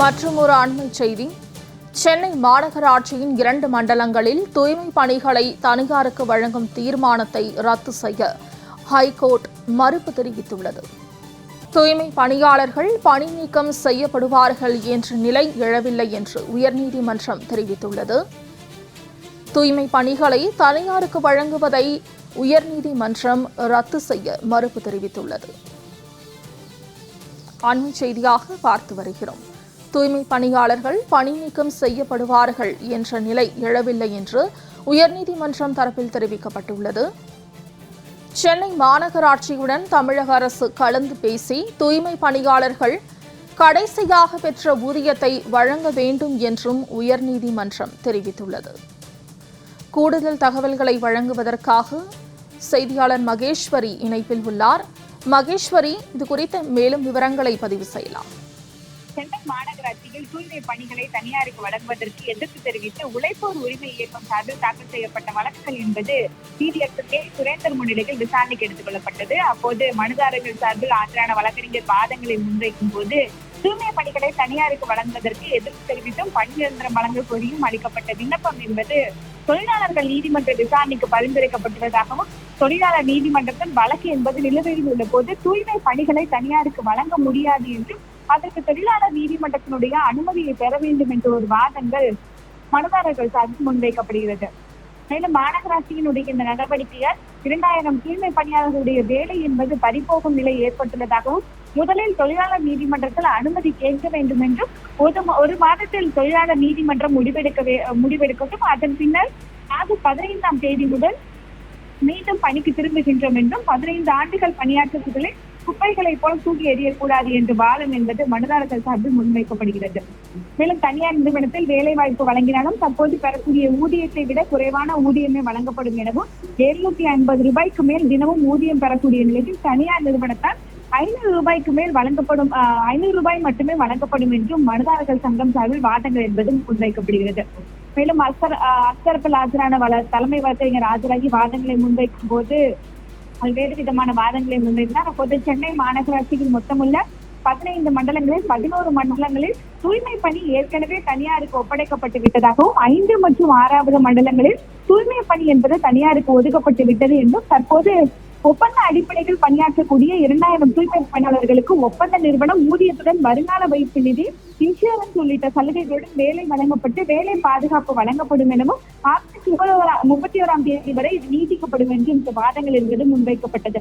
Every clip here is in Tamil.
மற்றும் ஒரு அண்மை செய்தி. சென்னை மாநகராட்சியின் இரண்டு மண்டலங்களில் தூய்மை பணிகளை தனியாருக்கு வழங்கும் தீர்மானத்தை ரத்து செய்ய ஹைகோர்ட் மறுப்பு தெரிவித்துள்ளது. தூய்மை பணியாளர்கள் பணி நீக்கம் செய்யப்படுவார்கள் என்ற நிலை எழவில்லை என்று உயர்நீதிமன்றம் தெரிவித்துள்ளது. தூய்மை பணிகளை தனியாருக்கு வழங்குவதை உயர்நீதிமன்றம் ரத்து செய்ய மறுப்பு தெரிவித்துள்ளது. அண்மை செய்தியாக பார்த்து வருகிறோம். தூய்மை பணியாளர்கள் பணி நீக்கம் செய்யப்படுவார்கள் என்ற நிலை எழவில்லை என்று உயர்நீதிமன்றம் தரப்பில் தெரிவிக்கப்பட்டுள்ளது. சென்னை மாநகராட்சியுடன் தமிழக அரசு கலந்து பேசி தூய்மை பணியாளர்கள் கடைசியாக பெற்ற ஊதியத்தை வழங்க வேண்டும் என்றும் உயர்நீதிமன்றம் தெரிவித்துள்ளது. கூடுதல் தகவல்களை வழங்குவதற்காக செய்தியாளர் மகேஸ்வரி இணைப்பில் உள்ளார். மகேஸ்வரி இது குறித்த மேலும் விவரங்களை பதிவு செய்யலாம். சென்னை மாநகராட்சியில் தூய்மை பணிகளை தனியாருக்கு வழங்குவதற்கு எதிர்ப்பு தெரிவித்து உழைப்போர் உரிமை இயக்கம் சார்பில் தாக்கல் செய்யப்பட்ட வழக்குகள் என்பது நீதியரசர் கே சுரேந்தர் முன்னிலையில் விசாரணைக்கு எடுத்துக் கொள்ளப்பட்டது. அப்போது மனுதாரர்கள் சார்பில் ஆஜரான வழக்கறிஞர் வாதங்களை முன்வைக்கும் போது தூய்மை பணிகளை தனியாருக்கு வழங்குவதற்கு எதிர்ப்பு தெரிவித்தும் பணி நிரந்தரம் வழங்க கோரியும் அளிக்கப்பட்ட விண்ணப்பம் என்பது தொழிலாளர்கள் நீதிமன்ற விசாரணைக்கு பரிந்துரைக்கப்பட்டுள்ளதாகவும் தொழிலாளர் நீதிமன்றத்தின் வழக்கு என்பது நிலுவையில் உள்ள போது தூய்மை பணிகளை தனியாருக்கு வழங்க முடியாது என்றும் அதற்கு தொழிலாளர் நீதிமன்றத்தினுடைய அனுமதியை பெற வேண்டும் என்ற ஒரு வாதங்கள் மனுதாரர்கள் சார்பில் முன்வைக்கப்படுகிறது. மேலும் மாநகராட்சியினுடைய இந்த நடவடிக்கையால் இரண்டாயிரம் தூய்மை பணியாளர்களுடைய வேலை என்பது பறிபோகும் நிலை ஏற்பட்டுள்ளதாகவும் முதலில் தொழிலாளர் நீதிமன்றத்தில் அனுமதி கேட்க வேண்டும் என்றும் ஒரு ஒரு மாதத்தில் தொழிலாளர் நீதிமன்றம் முடிவெடுக்க முடிவெடுக்கட்டும். அதன் பின்னர் ஆகஸ்ட் பதினைந்தாம் தேதி முதல் மீண்டும் பணிக்கு திரும்புகின்றோம் என்றும் பதினைந்து ஆண்டுகள் பணியாற்றுவதில் குப்பைகளை போல் தூக்கி எறியக்கூடாது என்று வாதம் என்பது மனுதாரர்கள் சார்பில் முன்வைக்கப்படுகிறது. மேலும் தனியார் நிறுவனத்தில் வேலை வாய்ப்பு வழங்கினாலும் தற்போது பெறக்கூடிய ஊதியத்தை விட குறைவான ஊதியமே வழங்கப்படும் எனவும் எழுநூத்தி ஐம்பது ரூபாய்க்கு மேல் தினமும் ஊதியம் பெறக்கூடிய நிலையில் தனியார் நிறுவனத்தால் ஐநூறு ரூபாய்க்கு மேல் வழங்கப்படும் ஆஹ், ஐநூறு ரூபாய் மட்டுமே வழங்கப்படும் என்றும் மனுதாரர்கள் சங்கம் சார்பில் வாதங்கள் என்பதும் முன்வைக்கப்படுகிறது. மேலும் அஸ்தர் அஸ்தரப்பில் ஆஜரான வள தலைமை வழக்கறிஞர் ஆஜராகி வாதங்களை முன்வைக்கும் போது பல்வேறு விதமான வாதங்களை முன்வைத்தார். அப்போது சென்னை மாநகராட்சியில் மொத்தமுள்ள பதினைந்து மண்டலங்களில் பதினோரு மண்டலங்களில் தூய்மை பணி ஏற்கனவே தனியாருக்கு ஒப்படைக்கப்பட்டு விட்டதாகவும் ஐந்து மற்றும் ஆறாவது மண்டலங்களில் தூய்மை பணி என்பது தனியாருக்கு ஒதுக்கப்பட்டு விட்டது என்றும் தற்போது ஒப்பந்த அடிப்படையில் பணியாற்றக்கூடிய இரண்டாயிரம் தூய்மை பணியாளர்களுக்கு ஒப்பந்த நிறுவனம் ஊதியத்துடன் வருங்கால வைப்பு நிதி இன்சூரன்ஸ் உள்ளிட்ட சலுகைகளுடன் வேலை வழங்கப்பட்டு வேலை பாதுகாப்பு வழங்கப்படும் எனவும் ஆகஸ்ட் முப்பது- முப்பத்தி ஓராம் தேதி வரை இது நீட்டிக்கப்படும் என்று இந்த வாதங்கள் என்பது முன்வைக்கப்பட்டது.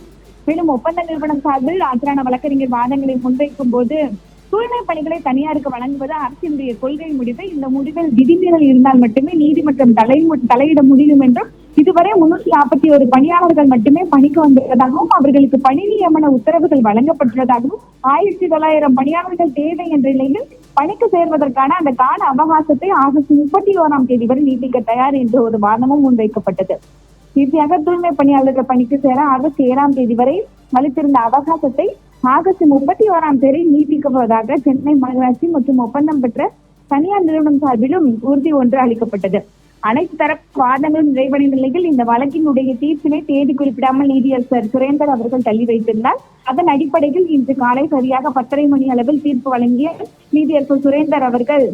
மேலும் ஒப்பந்த நிறுவனம் சார்பில் ஆஜரான வழக்கறிஞர் வாதங்களை முன்வைக்கும் போது தூய்மை பணிகளை தனியாருக்கு வழங்குவது அரசினுடைய கொள்கை முடிவு. இந்த முடிவில் விதிமீறல் இருந்தால் மட்டுமே நீதிமன்றம் தலை தலையிட முடியும் என்றும் இதுவரை முன்னூற்றி நாற்பத்தி ஒரு பணியாளர்கள் மட்டுமே பணிக்கு வந்துள்ளதாகவும் அவர்களுக்கு பணி நியமன உத்தரவுகள் வழங்கப்பட்டுள்ளதாகவும் ஆயிரத்தி தொள்ளாயிரம் பணியாளர்கள் தேவை என்ற நிலையில் பணிக்கு சேர்வதற்கான அந்த கால அவகாசத்தை ஆகஸ்ட் முப்பத்தி ஓராம் தேதி வரை நீட்டிக்க தயார் என்ற ஒரு வாதமும் முன்வைக்கப்பட்டது. இறுதியாக தூய்மை பணியாளர்கள் பணிக்கு சேர ஆகஸ்ட் ஏழாம் தேதி வரை அளித்திருந்த அவகாசத்தை ஆகஸ்ட் முப்பத்தி ஓராம் தேதி நீட்டிக்கப்படுவதாக சென்னை மாநகராட்சி மற்றும் ஒப்பந்தம் பெற்ற தனியார் நிறுவனம் சார்பிலும் உறுதி ஒன்று அளிக்கப்பட்டது. அனைத்து தரப்பு வாதங்களும் நிறைவடைந்த நிலையில் இந்த வழக்கினுடைய தீர்ப்பினை தேதி குறிப்பிடாமல் நீதியரசர் சுரேந்தர் அவர்கள் தள்ளி வைத்திருந்தார். அதன் அடிப்படையில் இன்று காலை சரியாக பத்தரை மணி அளவில் தீர்ப்பு வழங்கிய நீதியரசர் சுரேந்தர் அவர்கள்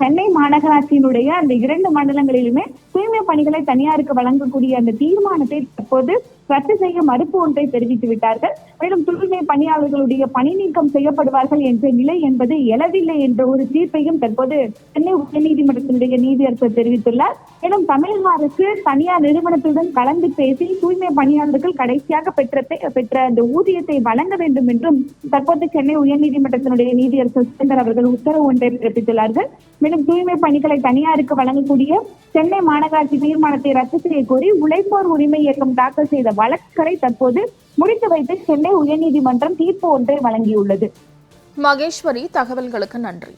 சென்னை மாநகராட்சியினுடைய அந்த இரண்டு மண்டலங்களிலுமே தூய்மை பணிகளை தனியாருக்கு வழங்கக்கூடிய அந்த தீர்மானத்தை தற்போது ரத்து செய்ய மறுப்பு ஒன்றை தெரிவித்து விட்டார்கள். மேலும் தூய்மை பணியாளர்களுடைய பணி நீக்கம் செய்யப்படுவார்கள் என்ற நிலை என்பது எழவில்லை என்ற ஒரு தீர்ப்பையும் தற்போது சென்னை உயர்நீதிமன்றத்தினுடைய நீதியரசர் தெரிவித்துள்ளார். மேலும் தமிழக அரசு தனியார் நிறுவனத்துடன் கலந்து பேசி தூய்மை பணியாளர்கள் கடைசியாக பெற்ற பெற்ற அந்த ஊதியத்தை வழங்க வேண்டும் என்றும் தற்போது சென்னை உயர்நீதிமன்றத்தினுடைய நீதியரசர் சுந்தர் அவர்கள் உத்தரவு ஒன்றை பிறப்பித்துள்ளார்கள். மேலும் தூய்மை பணிகளை தனியாருக்கு வழங்கக்கூடிய சென்னை மாநகராட்சி தீர்மானத்தை ரத்து செய்ய கோரி உழைப்போர் உரிமை இயக்கம் தாக்கல் செய்த வழக்குகளை தற்போது முடித்து வைத்து சென்னை உயர்நீதிமன்றம் தீர்ப்பு ஒன்றை வழங்கியுள்ளது. மகேஸ்வரி தகவல்களுக்கு நன்றி.